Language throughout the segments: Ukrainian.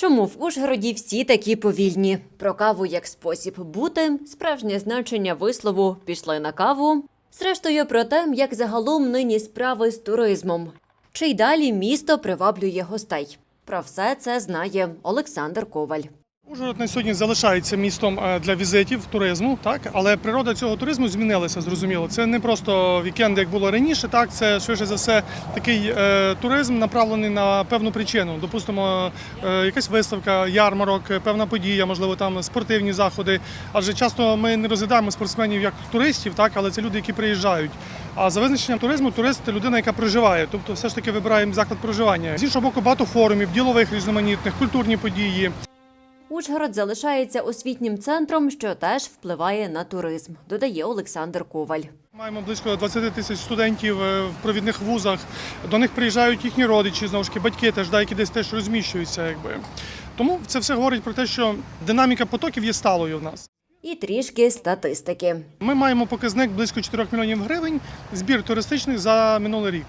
Чому в Ужгороді всі такі повільні? Про каву як спосіб бути, справжнє значення вислову пішли на каву. Зрештою, про те, як загалом нині справи з туризмом. Чи й далі місто приваблює гостей? Про все це знає Олександр Коваль. Ужгород на сьогодні залишається містом е, для візитів, туризму, так але природа цього туризму змінилася. Зрозуміло, це не просто вікенди, як було раніше. Так, це швидше за все такий е, туризм, направлений на певну причину. Допустимо, е, якась виставка, ярмарок, е, певна подія, можливо, там спортивні заходи. Адже часто ми не розглядаємо спортсменів як туристів, так, але це люди, які приїжджають. А за визначенням туризму, турист людина, яка проживає, тобто все ж таки вибираємо заклад проживання. З іншого боку, багато форумів, ділових різноманітних, культурні події. Ужгород залишається освітнім центром, що теж впливає на туризм, додає Олександр Коваль. Маємо близько 20 тисяч студентів е, в провідних вузах. До них приїжджають їхні родичі, знову ж таки, батьки теж, да, які десь теж розміщуються. Якби. Тому це все говорить про те, що динаміка потоків є сталою в нас. І трішки статистики. Ми маємо показник близько 4 мільйонів гривень збір туристичних за минулий рік.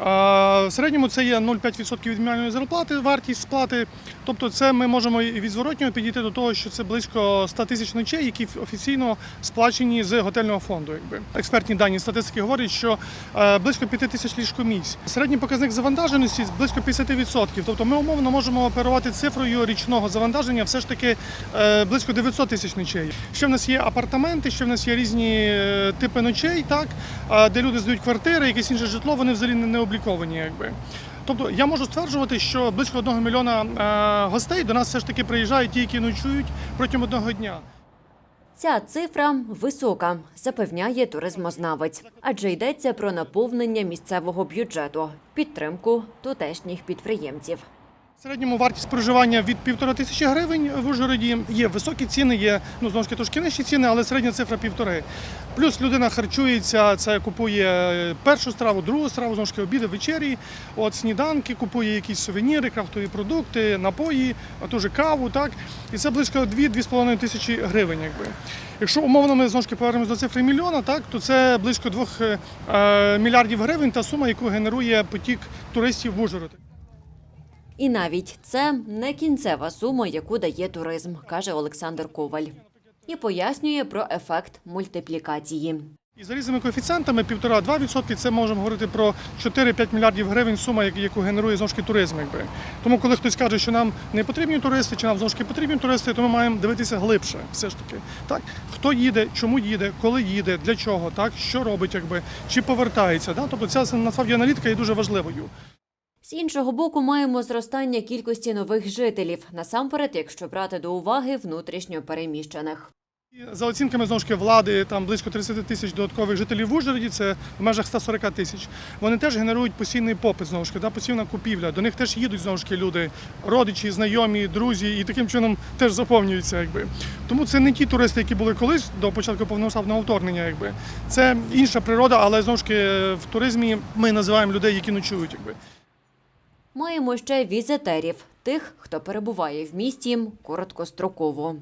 В середньому це є 0,5% від мінімальної зарплати, вартість сплати. Тобто, це ми можемо від зворотнього підійти до того, що це близько 100 тисяч ночей, які офіційно сплачені з готельного фонду. Якби експертні дані статистики говорять, що е, близько 5 тисяч ліжкомісць. Середній показник завантаженості близько 50%. Тобто, ми умовно можемо оперувати цифрою річного завантаження, все ж таки е, близько 900 тисяч ночей. Ще в нас є апартаменти, ще в нас є різні е, типи ночей, так де люди здають квартири, якесь інше житло, вони взагалі не не обліковані. Якби. Тобто я можу стверджувати, що близько одного мільйона е, гостей до нас все ж таки приїжджають ті, які ночують протягом одного дня. Ця цифра висока, запевняє туризмознавець, адже йдеться про наповнення місцевого бюджету, підтримку тутешніх підприємців. Середньому вартість проживання від півтора тисячі гривень в Ужгороді. Є високі ціни, є ну знову ж таки трошки нижчі ціни, але середня цифра півтори. Плюс людина харчується, це купує першу страву, другу страву, знову ж таки обіди, вечері, от сніданки, купує якісь сувеніри, крафтові продукти, напої, а теж каву. Так і це близько 2-2,5 тисячі гривень. Якби. Якщо умовно ми знову ж таки повернемось до цифри мільйона, так то це близько 2 е, мільярдів гривень та сума, яку генерує потік туристів в Ужгород. І навіть це не кінцева сума, яку дає туризм, каже Олександр Коваль. І пояснює про ефект мультиплікації. І за різними коефіцієнтами 1,5-2% це можемо говорити про 4-5 мільярдів гривень сума, яку генерує знову туризм. Якби. Тому коли хтось каже, що нам не потрібні туристи, чи нам знову потрібні туристи, то ми маємо дивитися глибше. Все ж таки. Так? Хто їде, чому їде, коли їде, для чого, так? що робить, якби, чи повертається. Да? Тобто ця насправді аналітика є дуже важливою. З іншого боку, маємо зростання кількості нових жителів, насамперед, якщо брати до уваги внутрішньо переміщених. За оцінками знову ж таки влади, там близько 30 тисяч додаткових жителів в Ужгороді, це в межах 140 тисяч. Вони теж генерують постійний попит, знову ж таки, да, постійна купівля. До них теж їдуть знову ж таки люди, родичі, знайомі, друзі, і таким чином теж заповнюються. Якби. Тому це не ті туристи, які були колись до початку повномасштабного вторгнення. Якби. Це інша природа, але знову ж таки в туризмі ми називаємо людей, які ночують. Якби. Маємо ще візитерів, тих, хто перебуває в місті короткостроково.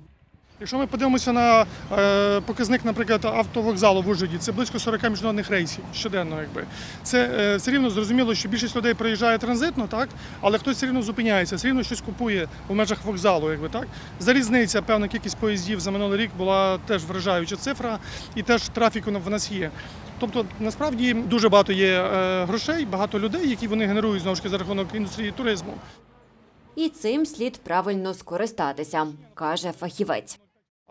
Якщо ми подивимося на е, показник, наприклад, автовокзалу в Ужгороді, це близько 40 міжнародних рейсів щоденно. Якби це е, все рівно зрозуміло, що більшість людей приїжджає транзитно, так але хтось все рівно зупиняється, все рівно щось купує в межах вокзалу. Якби так залізниця, певна кількість поїздів за минулий рік була теж вражаюча цифра, і теж трафіку в нас є. Тобто насправді дуже багато є е, грошей, багато людей, які вони генерують знову ж таки за рахунок індустрії туризму. І цим слід правильно скористатися, каже фахівець.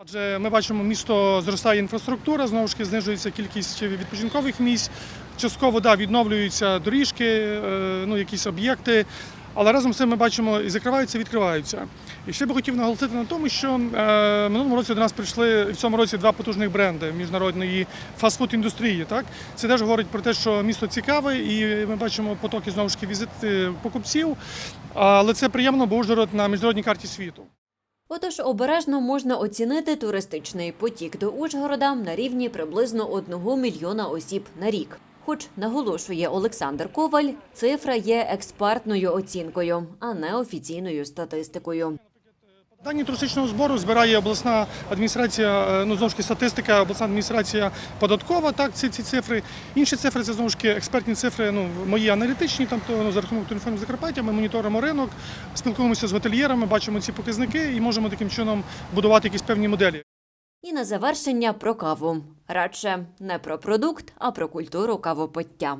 Адже ми бачимо, місто зростає інфраструктура, знову ж таки знижується кількість відпочинкових місць, частково да, відновлюються доріжки, е, ну, якісь об'єкти. Але разом з цим ми бачимо і закриваються, і відкриваються. І ще би хотів наголосити на тому, що е, минулому році до нас прийшли в цьому році два потужних бренди міжнародної фастфуд індустрії. Так це теж говорить про те, що місто цікаве, і ми бачимо потоки знову ж таки візити покупців. Але це приємно, бо Ужгород на міжнародній карті світу. Отож, обережно можна оцінити туристичний потік до Ужгорода на рівні приблизно 1 мільйона осіб на рік. Хоч наголошує Олександр Коваль, цифра є експертною оцінкою, а не офіційною статистикою. Дані туристичного збору збирає обласна адміністрація, е, ну знову ж таки статистика, обласна адміністрація податкова. Так, ці, ці цифри. Інші цифри це знову ж таки експертні цифри, ну мої аналітичні. Там то ну, за рахунок телефону Закарпаття. Ми моніторимо ринок, спілкуємося з готельєрами, бачимо ці показники і можемо таким чином будувати якісь певні моделі. І на завершення про каву. Радше не про продукт, а про культуру кавопиття.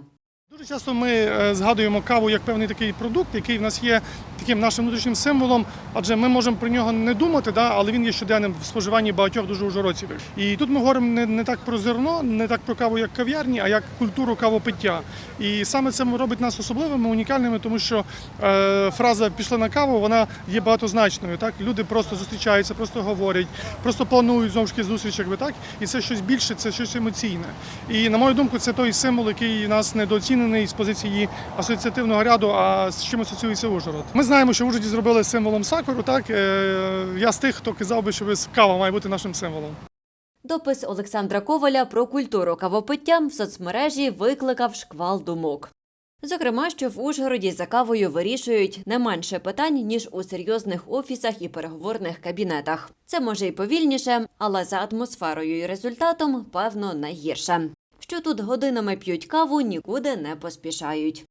Дуже часто ми е, згадуємо каву як певний такий продукт, який в нас є таким нашим внутрішнім символом, адже ми можемо про нього не думати, да, але він є щоденним в споживанні багатьох дуже ужгородців. І тут ми говоримо не, не так про зерно, не так про каву як кав'ярні, а як культуру кавопиття. І саме це робить нас особливими, унікальними, тому що е, фраза пішли на каву, вона є багатозначною. Так, люди просто зустрічаються, просто говорять, просто планують знову ж таки зустріч, якби так, і це щось більше, це щось емоційне. І на мою думку, це той символ, який нас недооцінений з позиції асоціативного ряду, а з чим асоціюється Ужгород. Ми знаємо, що в Ужгороді зробили символом сакуру. Так Е, я з тих, хто казав би, що кава має бути нашим символом. Допис Олександра Коваля про культуру кавопиття в соцмережі викликав шквал думок. Зокрема, що в Ужгороді за кавою вирішують не менше питань, ніж у серйозних офісах і переговорних кабінетах. Це може й повільніше, але за атмосферою і результатом, певно, не гірше. Що тут годинами п'ють каву, нікуди не поспішають.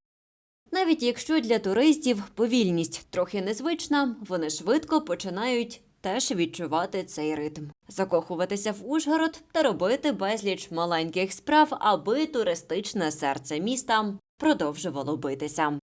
Навіть якщо для туристів повільність трохи незвична, вони швидко починають теж відчувати цей ритм, закохуватися в Ужгород та робити безліч маленьких справ, аби туристичне серце міста продовжувало битися.